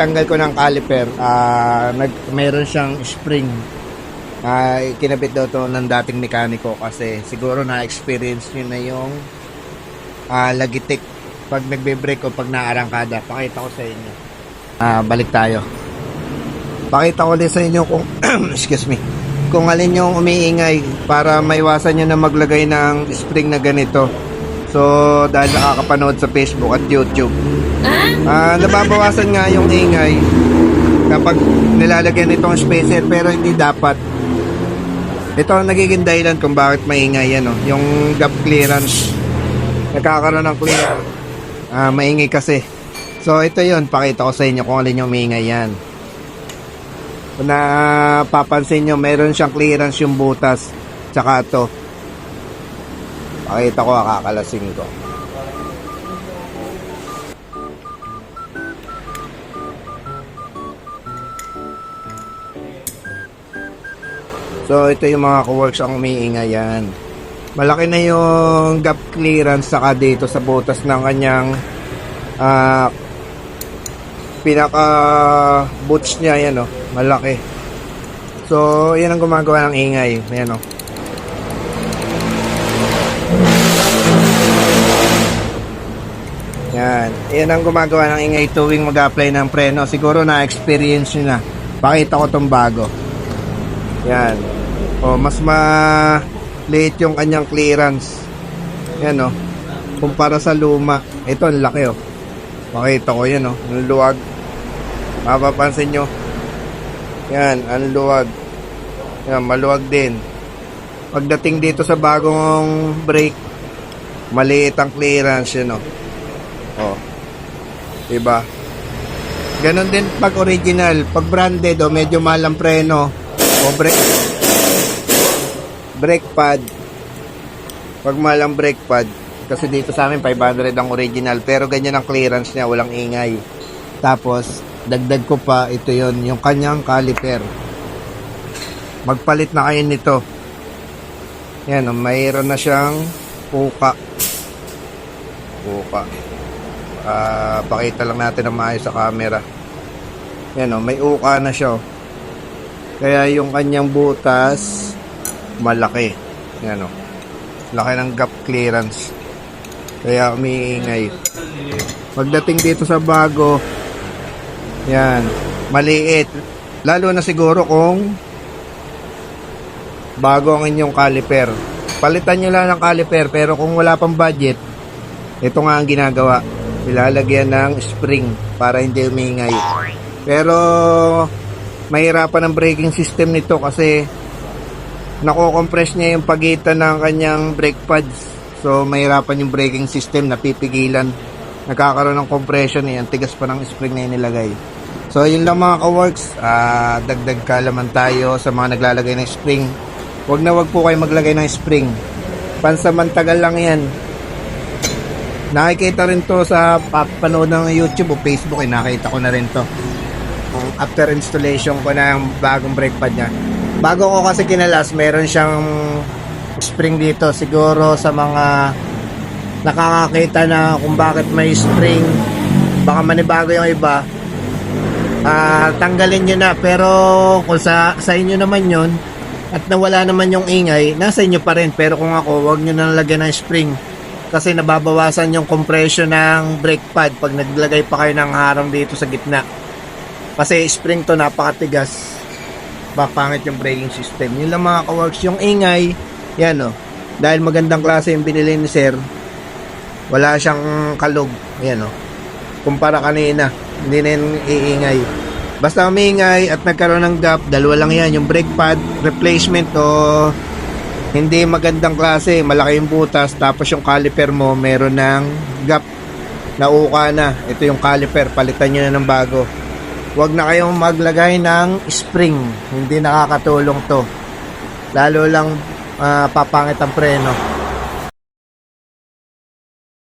pagtanggal ko ng caliper, ah nag, mayroon siyang spring. Ah, kinabit daw to ng dating mekaniko kasi siguro na-experience niyo na yung ah, lagitik pag nagbe-brake o pag naarangkada. Pakita ko sa inyo. Ah, balik tayo. Pakita ko ulit sa inyo kung excuse me. Kung alin yung umiingay para maiwasan nyo na maglagay ng spring na ganito. So, dahil nakakapanood sa Facebook at YouTube. Ah, nababawasan nga yung ingay kapag nilalagyan itong spacer pero hindi dapat. Ito ang nagiging dahilan kung bakit maingay yan, oh. yung gap clearance. Nagkakaroon ng clear. Ah, maingay kasi. So, ito yon pakita ko sa inyo kung alin yung maingay yan. Kung napapansin nyo, meron siyang clearance yung butas. Tsaka ito. Pakita ko, akakalasing ko. So, ito yung mga co-works ang umiingay yan. Malaki na yung gap clearance saka dito sa butas ng kanyang ah, pinaka boots niya yan oh, malaki. So, yan ang gumagawa ng ingay. Yan oh. Yan. Yan ang gumagawa ng ingay tuwing mag-apply ng preno. Siguro na-experience nyo na. Pakita ko tong bago. Yan. O, mas ma-liit yung kanyang clearance. Yan o. Kumpara sa luma. Ito, ang laki o. Pakita ko yan o. Ang luwag. Mapapansin nyo. Yan, ang luwag. Yan, maluwag din. Pagdating dito sa bagong brake, maliit ang clearance yun o. Oh. Diba? Ganon din pag original. Pag branded o medyo mahal preno o brake brake pad. Pag mahal ang brake pad kasi dito sa amin 500 ang original pero ganyan ang clearance niya, walang ingay. Tapos dagdag ko pa ito yon yung kanyang caliper. Magpalit na kayo nito. Yan, oh, mayroon na siyang puka. Puka. Ah, pakita lang natin na maayos sa camera. Yan oh, may uka na siya. Kaya yung kanyang butas malaki. Yan oh. Laki ng gap clearance. Kaya umiingay. Pagdating dito sa bago, yan, maliit. Lalo na siguro kung bago ang inyong caliper. Palitan nyo lang ng caliper pero kung wala pang budget, ito nga ang ginagawa. Ilalagyan ng spring para hindi umingay. Pero mahirapan ang braking system nito kasi nako-compress niya yung pagitan ng kanyang brake pads. So mahirapan yung braking system, napipigilan. Nagkakaroon ng compression eh, ang tigas pa ng spring na inilagay. So yun lang mga ka-works, Ah, dagdag kalaman tayo sa mga naglalagay ng spring. Huwag na wag po kayo maglagay ng spring. Pansamantagal lang yan. Nakikita rin to sa panood ng YouTube o Facebook, eh, nakita ko na rin to. After installation ko yung bagong brake pad niya. Bago ko kasi kinalas, meron siyang spring dito. Siguro sa mga nakakakita na kung bakit may spring, baka manibago yung iba. Ah, tanggalin nyo na. Pero kung sa, sa inyo naman yon at nawala naman yung ingay, nasa inyo pa rin. Pero kung ako, wag nyo na lagyan ng spring kasi nababawasan yung compression ng brake pad pag naglagay pa kayo ng harang dito sa gitna. Kasi spring to napakatigas. Papangit yung braking system. Yun lang mga ka-works. Yung ingay, yan o. Dahil magandang klase yung binili ni Sir, wala siyang kalog. Yan o. Kumpara kanina, hindi na yung iingay. Basta umingay at nagkaroon ng gap, dalawa lang yan. Yung brake pad, replacement o hindi magandang klase, malaki yung butas, tapos yung caliper mo, meron ng gap, nauka na. Ito yung caliper, palitan nyo na ng bago. Huwag na kayong maglagay ng spring, hindi nakakatulong to. Lalo lang ah, papangit ang preno.